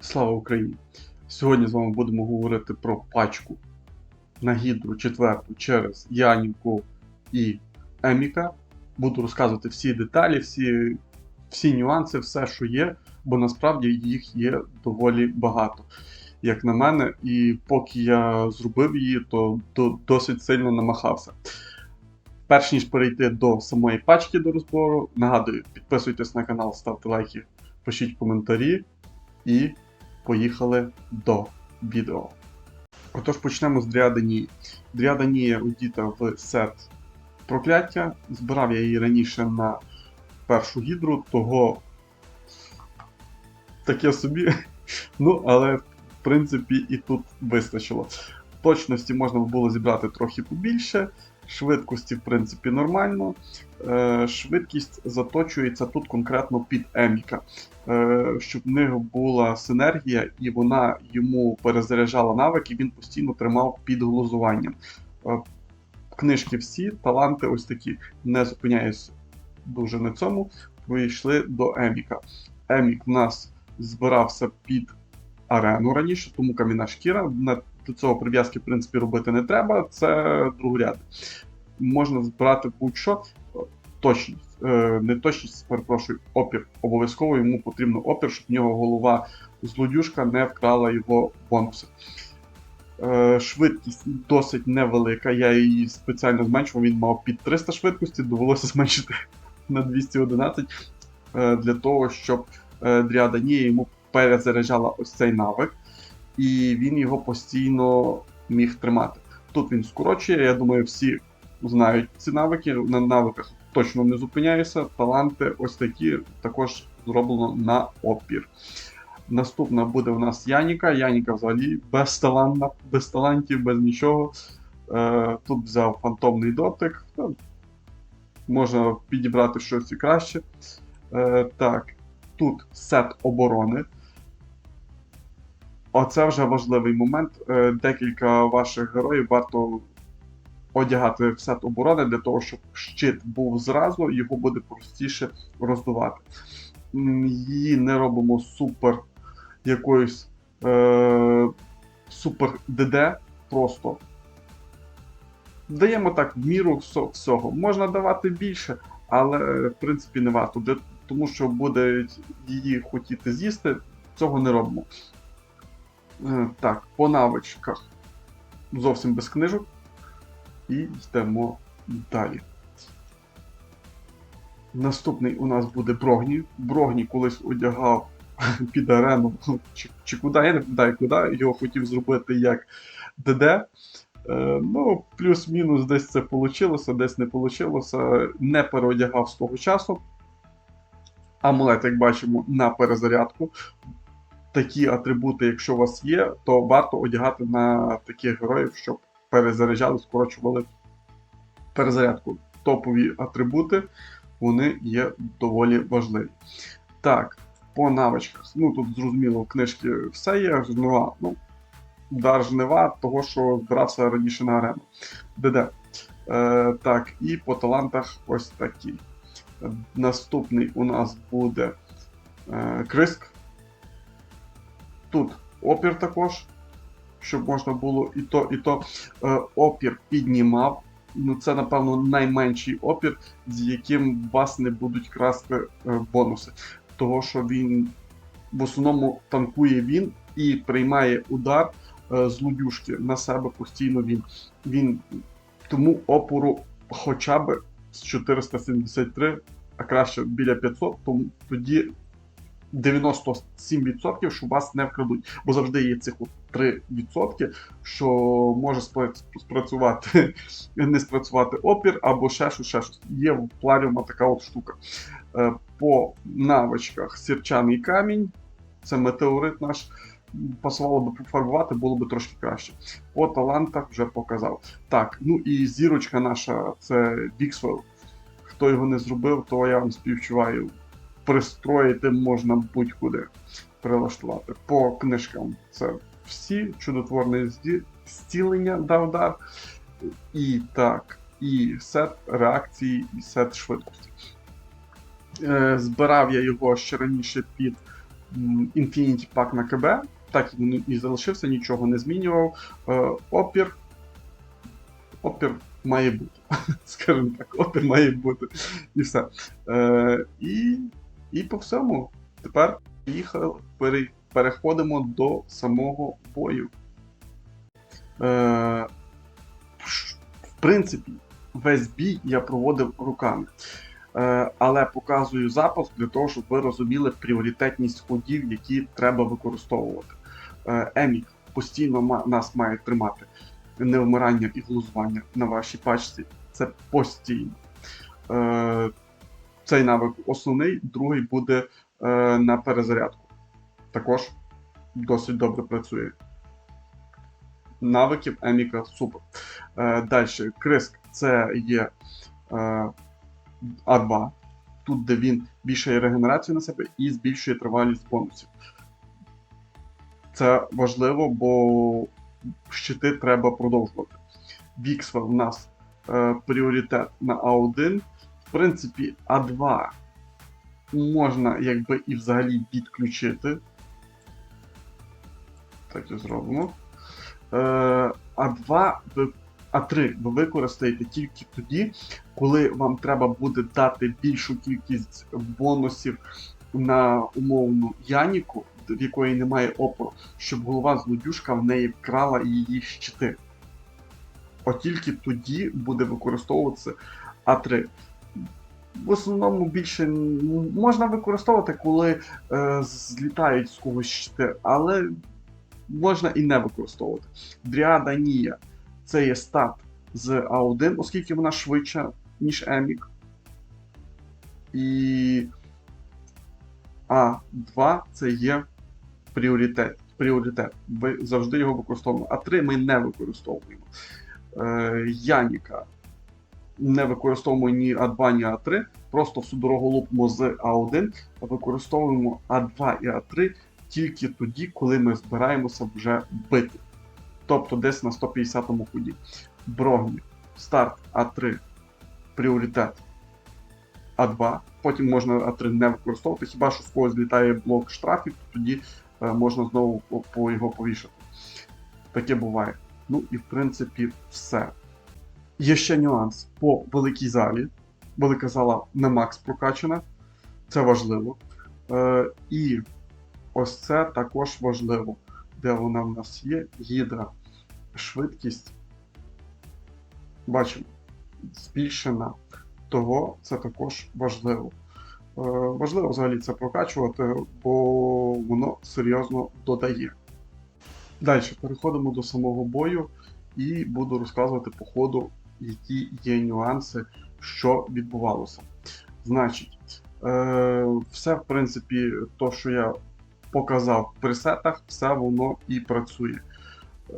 Слава Україні! Сьогодні з вами будемо говорити про пачку на гідру четверту через Янівку і Еміка. Буду розказувати всі деталі, всі, всі нюанси, все, що є, бо насправді їх є доволі багато. Як на мене, і поки я зробив її, то до, досить сильно намахався. Перш ніж перейти до самої пачки до розбору, нагадую, підписуйтесь на канал, ставте лайки, пишіть коментарі і поїхали до відео. Отож почнемо з Дріади Нії. Дріада одіта в сет прокляття. Збирав я її раніше на першу гідру, того таке собі. Ну, але в принципі і тут вистачило. Точності можна було зібрати трохи побільше. Швидкості, в принципі, нормально. Е, швидкість заточується тут конкретно під Еміка, е, щоб в них була синергія, і вона йому перезаряджала навики, він постійно тримав під глузуванням. Е, книжки всі, таланти ось такі. Не зупиняюсь дуже на цьому. Вийшли до Еміка. Емік в нас збирався під арену раніше, тому кам'яна шкіра. На до цього прив'язки, в принципі, робити не треба, це другоряд. Можна збирати будь-що. Точність, е, не точність, перепрошую, опір. Обов'язково йому потрібно опір, щоб в нього голова злодюжка не вкрала його бонуси. Е, швидкість досить невелика. Я її спеціально зменшував, він мав під 300 швидкості, довелося зменшити на 211 е, для того, щоб Дріада Нія йому перезаряджала ось цей навик і він його постійно міг тримати. Тут він скорочує, я думаю, всі знають ці навики. На навиках точно не зупиняюся. Таланти ось такі також зроблено на опір. Наступна буде у нас Яніка. Яніка взагалі без безталантна, без талантів, без нічого. Е, Тут взяв фантомний дотик. Можна підібрати щось і краще. Е, Так, тут сет оборони. Оце вже важливий момент. Е, Декілька ваших героїв варто одягати в сет оборони для того, щоб щит був зразу, його буде простіше роздувати. Її не робимо супер якоюсь е, супер ДД, просто даємо так міру всього. Можна давати більше, але е, в принципі не варто, тому що буде її хотіти з'їсти, цього не робимо. Е, Так, по навичках зовсім без книжок. І йдемо далі. Наступний у нас буде Брогні. Брогні колись одягав під арену, чи, чи куди, я не пам'ятаю куди, його хотів зробити як ДД. Е, ну, плюс-мінус десь це вийшло, десь не вийшло. Не переодягав з того часу. Амулет, як бачимо, на перезарядку такі атрибути, якщо у вас є, то варто одягати на таких героїв, щоб перезаряджали, скорочували перезарядку. Топові атрибути, вони є доволі важливі. Так, по навичках. Ну тут зрозуміло, в книжки все є, жнива. Ну, дар жнива, того, що збирався раніше на арену. ДД. Е, так, і по талантах ось такі. Наступний у нас буде е, Криск. Тут опір також, щоб можна було і то, і то е, опір піднімав. Ну, це, напевно, найменший опір, з яким вас не будуть красти е, бонуси. Того, що він в основному танкує він і приймає удар е, з лудюшки на себе постійно він. він. Тому опору хоча б з 473, а краще біля 500, тому тоді 97%, що вас не вкрадуть. Бо завжди є цих от 3%, що може спрацювати, не спрацювати опір або ще щось, ще щось. Є в пларіума така от штука. Е, По навичках сірчаний камінь, це метеорит наш. Пасувало би пофарбувати, було би трошки краще. По талантах вже показав. Так, ну і зірочка наша це Віксвелл. Хто його не зробив, то я вам співчуваю пристроїти можна будь-куди прилаштувати. По книжкам це всі чудотворне зцілення дав дар. І так, і сет реакції, і сет швидкості. Е, збирав я його ще раніше під Infinity Pack на КБ, так він і залишився, нічого не змінював. Е, опір. Опір має бути. Скажімо так, опір має бути. І все. Е, і, і по всьому. Тепер їхали, пере, переходимо до самого бою. Е, в принципі, весь бій я проводив руками. Е, але показую запуск для того, щоб ви розуміли пріоритетність ходів, які треба використовувати. Е, Емік постійно нас має тримати невмирання і глузування на вашій пачці. Це постійно. Е, Цей навик основний, другий буде е, на перезарядку. Також досить добре працює. Навиків Еміка супер. Е, Далі, Криск це є е, А2, тут, де він більшає регенерацію на себе і збільшує тривалість бонусів. Це важливо, бо щити треба продовжувати. Віксвел у нас е, пріоритет на А1. В принципі, А2 можна якби і взагалі відключити. Так і зробимо. Е, А2 а3 ви використаєте тільки тоді, коли вам треба буде дати більшу кількість бонусів на умовну Яніку, в якої немає опору, щоб голова злодюшка в неї вкрала її щити. От тільки тоді буде використовуватися А3. В основному більше можна використовувати, коли е, злітають з когось щити, але можна і не використовувати. Дріада Нія це є стат з А1, оскільки вона швидша, ніж Емік. І А2 це є пріоритет. пріоритет. Завжди його використовуємо. А3 ми не використовуємо. Е, Яніка не використовуємо ні А2, ні А3. Просто всю дорогу лупимо з А1, а використовуємо А2 і А3 тільки тоді, коли ми збираємося вже бити. Тобто десь на 150-му ході. Брогні, старт А3, пріоритет А2. Потім можна А3 не використовувати, хіба що з когось злітає блок штрафів, то тоді е, можна знову по, його повішати. Таке буває. Ну і в принципі все. Є ще нюанс по великій залі. Велика зала на макс прокачана. Це важливо. Е, і ось це також важливо. Де вона в нас є? Гідра. Швидкість. Бачимо. Збільшена. Того це також важливо. Е, важливо взагалі це прокачувати, бо воно серйозно додає. Далі переходимо до самого бою і буду розказувати по ходу, які є нюанси, що відбувалося. Значить, е, все, в принципі, то, що я показав в пресетах, все воно і працює. Е,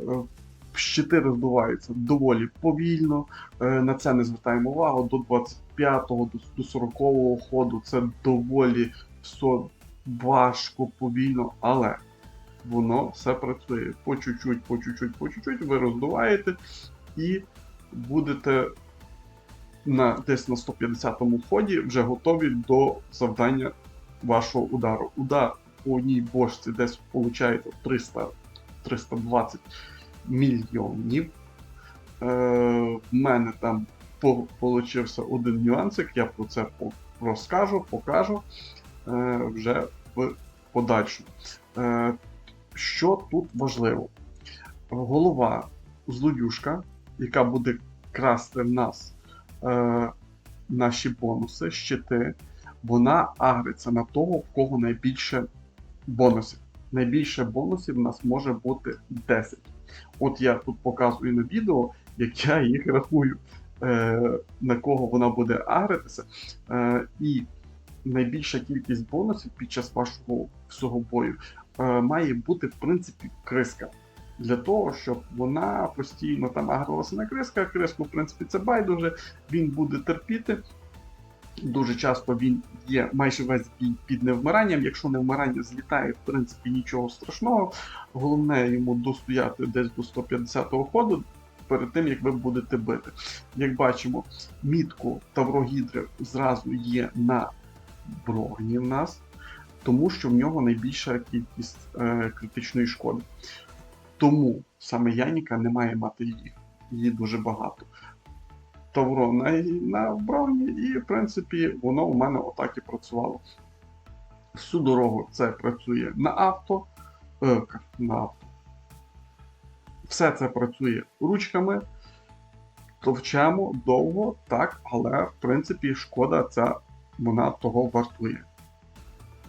Щити роздуваються доволі повільно. Е, На це не звертаємо увагу. До 25-го, до- до 40-го ходу це доволі все важко, повільно, але воно все працює. По чуть-чуть, по чуть-чуть, по чуть-чуть ви роздуваєте і будете на, десь на 150-му ході вже готові до завдання вашого удару. Удар по одній бошці десь 300 320 мільйонів. Е, в мене там по- один нюансик, я про це по- розкажу, покажу е, вже в подальшому. Е, що тут важливо? Голова злодюшка, яка буде красти в нас е, наші бонуси, щити, вона агриться на того, в кого найбільше бонусів. Найбільше бонусів в нас може бути 10. От я тут показую на відео, як я їх рахую, е, на кого вона буде агритися. Е, і найбільша кількість бонусів під час вашого всього бою е, має бути, в принципі, криска. Для того, щоб вона постійно там агрилася на криска, криску, в принципі, це байдуже, він буде терпіти. Дуже часто він є майже весь бій під невмиранням. Якщо невмирання злітає, в принципі, нічого страшного. Головне йому достояти десь до 150-го ходу, перед тим, як ви будете бити. Як бачимо, мітку Таврогідри зразу є на брогні в нас, тому що в нього найбільша кількість е, критичної шкоди. Тому саме Яніка не має мати її, її дуже багато. Тавро на, на брогні, і, в принципі, воно у мене отак і працювало. Всю дорогу це працює на авто. Е, на авто. Все це працює ручками. Товчемо довго, так, але в принципі шкода ця вона того вартує.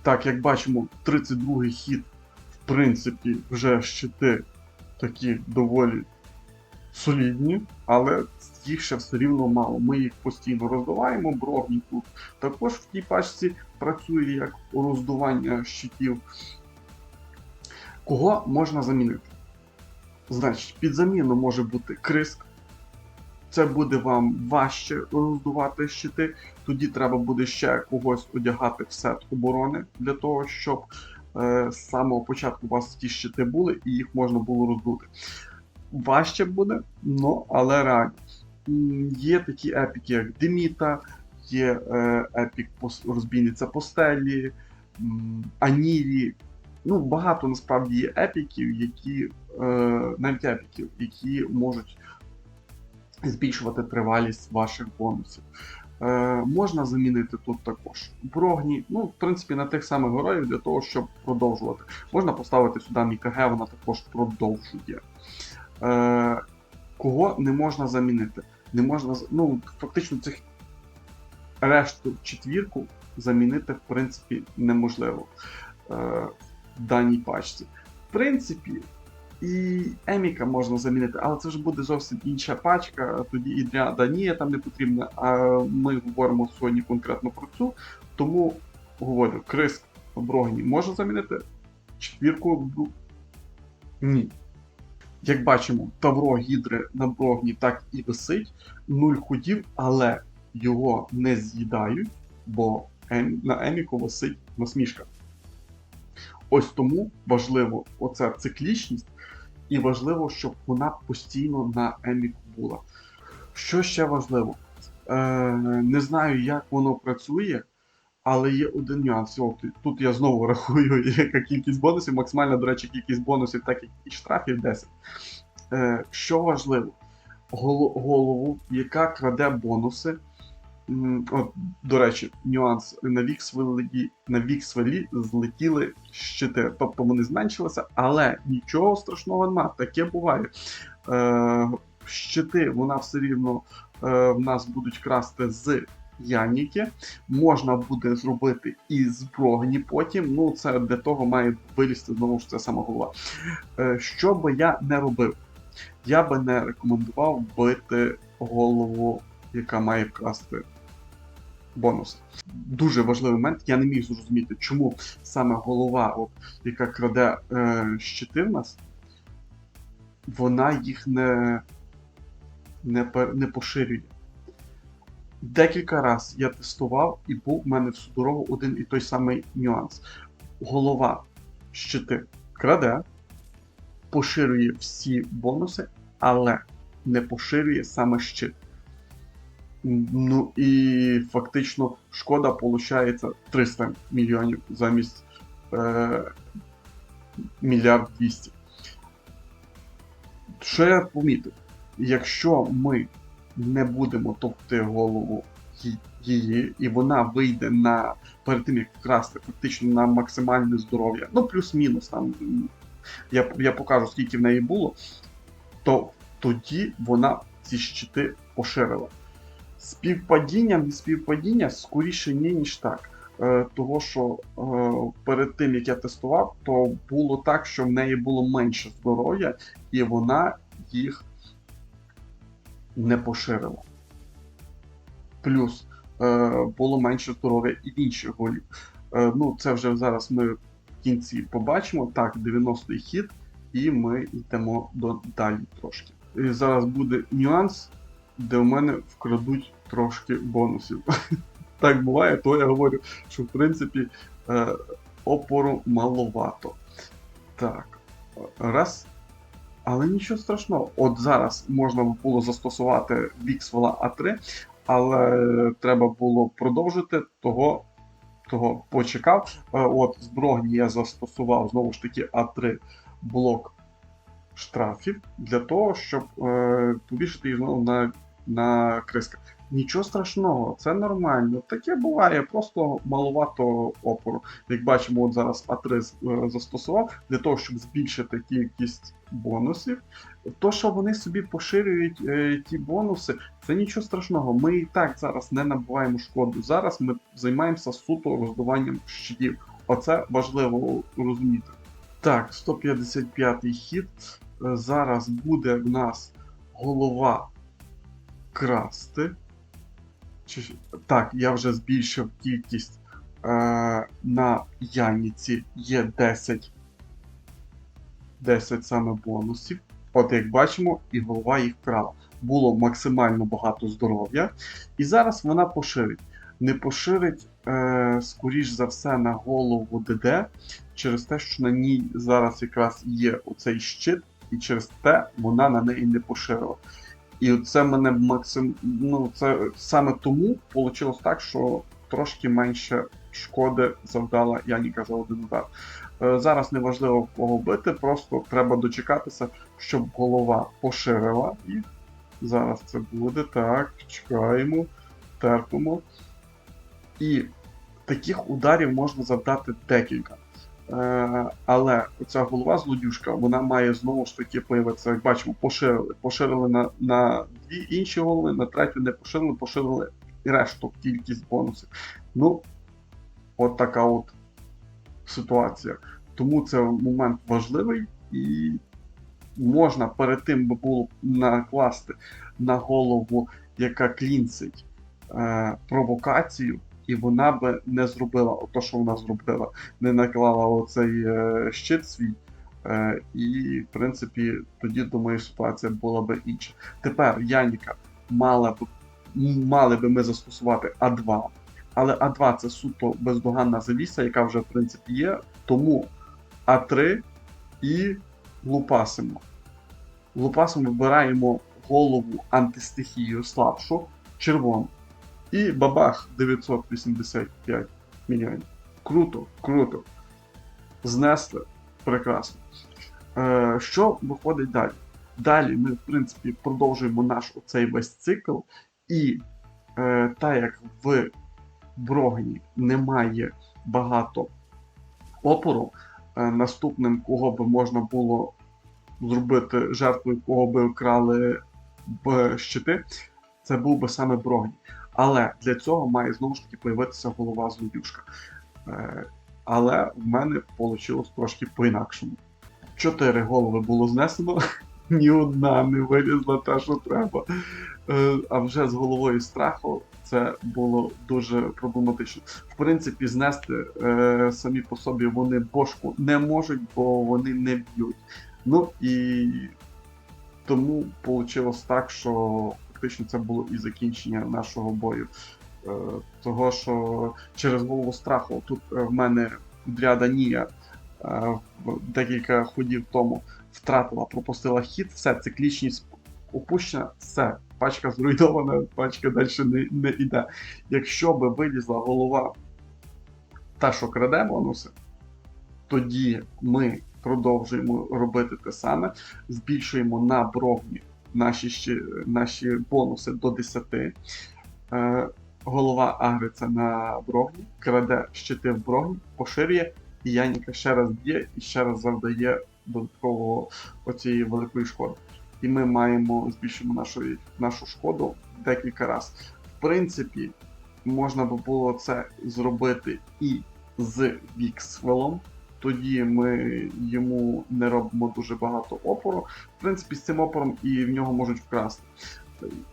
Так, як бачимо, 32-й хід, в принципі, вже щити такі доволі солідні, але їх ще все рівно мало. Ми їх постійно роздуваємо. Бровні тут також в тій пачці працює як роздування щитів. Кого можна замінити? Значить, під заміну може бути криск. Це буде вам важче роздувати щити. Тоді треба буде ще когось одягати в сет оборони для того, щоб з самого початку у вас ті щити були і їх можна було роздути. Важче буде, ну, але реально. Є такі епіки, як Деміта, є е, епік розбійниця постелі, Анілі. Ну, багато насправді є епіків, які е, навіть епіків, які можуть збільшувати тривалість ваших бонусів. Е, можна замінити тут також брогні, ну, в принципі, на тих самих героїв для того, щоб продовжувати. Можна поставити сюди Мікаге, вона також продовжує. Е, кого не можна замінити? Не можна, ну, фактично, цих решту четвірку замінити, в принципі, неможливо е, в даній пачці. В принципі, і Еміка можна замінити, але це вже буде зовсім інша пачка. Тоді і для Данія там не потрібна. А ми говоримо сьогодні конкретно про цю. Тому говорю, Крис Брогні можна замінити. Четвірку ні. Як бачимо, Тавро Гідри на Брогні так і висить. Нуль ходів, але його не з'їдають, бо Ем- на Еміку висить насмішка. Ось тому важливо оця циклічність, і важливо, щоб вона постійно на Еміку була. Що ще важливо? Е, не знаю, як воно працює, але є один нюанс. Тут я знову рахую, яка кількість бонусів, максимальна, до речі, кількість бонусів, так як і штрафів 10. Е, що важливо? Голову, яка краде бонуси. От, до речі, нюанс на Віксвелі, на Віксвелі злетіли щити, тобто вони зменшилися, але нічого страшного нема, таке буває. Е, щити вона все рівно е, в нас будуть красти з Яніки. Можна буде зробити і з Брогні потім. Ну, це для того має вилізти знову ж це сама голова. Е, що би я не робив? Я би не рекомендував бити голову, яка має вкрасти бонус. Дуже важливий момент. Я не міг зрозуміти, чому саме голова, от, яка краде е, щити в нас, вона їх не, не, не поширює. Декілька разів я тестував, і був в мене всю дорогу один і той самий нюанс. Голова щити краде, поширює всі бонуси, але не поширює саме щит. Ну і фактично шкода виходить 300 мільйонів замість е, мільярд 200. Що я помітив? Якщо ми не будемо товкти голову її, і вона вийде на перед тим, як вкрасти, фактично на максимальне здоров'я, ну плюс-мінус там. Я, я покажу, скільки в неї було, то тоді вона ці щити поширила. Співпадіння, не співпадіння скоріше ні, ніж так. Е, того, що е, перед тим, як я тестував, то було так, що в неї було менше здоров'я, і вона їх не поширила. Плюс е, було менше здоров'я і інших голів. Ну, це вже зараз ми в кінці побачимо. Так, 90-й хід, і ми йдемо далі трошки. І зараз буде нюанс, де в мене вкрадуть трошки бонусів. Так буває, то я говорю, що в принципі е, опору маловато. Так, раз. Але нічого страшного. От зараз можна було застосувати Віксвела А3, але треба було продовжити того. Того почекав. Е, От з Брогні я застосував знову ж таки А3 блок штрафів для того, щоб е, повішати їх знову на, на криска. Нічого страшного, це нормально. Таке буває, просто маловато опору. Як бачимо, от зараз А3 е, застосував для того, щоб збільшити кількість бонусів. То, що вони собі поширюють е, ті бонуси, це нічого страшного. Ми і так зараз не набуваємо шкоду. Зараз ми займаємося суто роздуванням щитів. Оце важливо розуміти. Так, 155-й хід. Е, Зараз буде в нас голова красти. Чи... Так, я вже збільшив кількість е, на Яніці є 10. 10 саме бонусів. От як бачимо, і голова їх вкрала. Було максимально багато здоров'я. І зараз вона поширить. Не поширить, е, скоріш за все, на голову ДД, через те, що на ній зараз якраз є оцей щит, і через те вона на неї не поширила. І це мене максим... ну, це саме тому вийшло так, що трошки менше шкоди завдала Яніка за один удар. Е, Зараз не важливо кого бити, просто треба дочекатися, щоб голова поширила. І зараз це буде. Так, чекаємо, терпимо. І таких ударів можна завдати декілька. Е, але ця голова злодюжка, вона має знову ж таки появитися, як бачимо, поширили. Поширили на, на дві інші голови, на третю не поширили, поширили решту кількість бонусів. Ну, от така от ситуація. Тому це момент важливий і можна перед тим би було накласти на голову, яка клінцить е, провокацію, і вона би не зробила те, що вона зробила, не наклала оцей е, щит свій. Е, і, в принципі, тоді, думаю, ситуація була би інша. Тепер Яніка мала б, мали би ми застосувати А2, але А2 це суто бездоганна завіса, яка вже в принципі є. Тому А3 і лупасимо. Лупасимо вибираємо голову антистихію слабшу, червону. І бабах 985 мільйонів. Круто, круто. Знесли. Прекрасно. Е, що виходить далі? Далі ми, в принципі, продовжуємо наш оцей весь цикл. І е, так як в Брогні немає багато опору, е, наступним, кого би можна було зробити жертвою, кого би вкрали щити, це був би саме Брогні. Але для цього має знову ж таки появитися голова злодюшка. Е, але в мене вийшло трошки по-інакшому. Чотири голови було знесено, ні одна не вилізла те, що треба. Е, а вже з головою страху це було дуже проблематично. В принципі, знести е, самі по собі вони бошку не можуть, бо вони не б'ють. Ну і тому вийшло так, що фактично це було і закінчення нашого бою. Е, того, що через голову страху тут е, в мене дряда Нія е, декілька ходів тому втратила, пропустила хід, все, циклічність опущена, все, пачка зруйнована, пачка далі не, не йде. Якщо би вилізла голова та, що краде бонуси, тоді ми продовжуємо робити те саме, збільшуємо на бровні наші, наші бонуси до 10. Е, голова агриться на бровні, краде щити в бровні, поширює, і Яніка ще раз б'є і ще раз завдає додаткового оцієї великої шкоди. І ми маємо збільшимо нашу, нашу шкоду декілька разів. В принципі, можна би було це зробити і з Віксвелом. Тоді ми йому не робимо дуже багато опору. В принципі, з цим опором і в нього можуть вкрасти.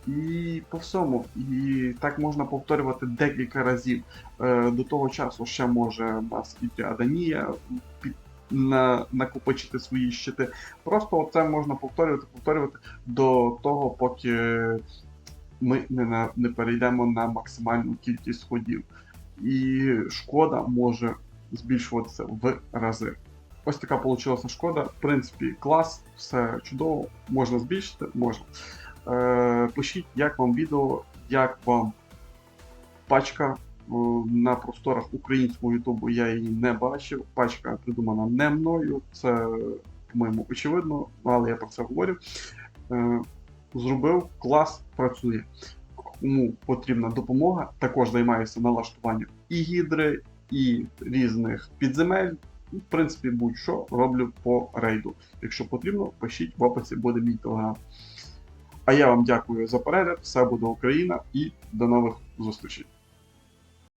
І по всьому. І так можна повторювати декілька разів. Е, До того часу ще може і Аданія під, на, накопичити свої щити. Просто це можна повторювати, повторювати до того, поки ми не, на, не перейдемо на максимальну кількість ходів. І шкода може збільшуватися в рази. ось така вийшла шкода. В принципі, клас, все чудово, можна збільшити, можна. Е, пишіть, як вам відео, як вам пачка. О, На просторах українського Ютубу я її не бачив. Пачка придумана не мною. Це, по-моєму, очевидно, але я про це говорю. Е, Зробив клас, працює. Кому потрібна допомога, також займаюся налаштуванням і гідри, і різних підземель. В принципі, будь-що роблю по рейду. Якщо потрібно, пишіть в описі буде мій телеграм. А я вам дякую за перегляд. Все буде Україна і до нових зустрічей.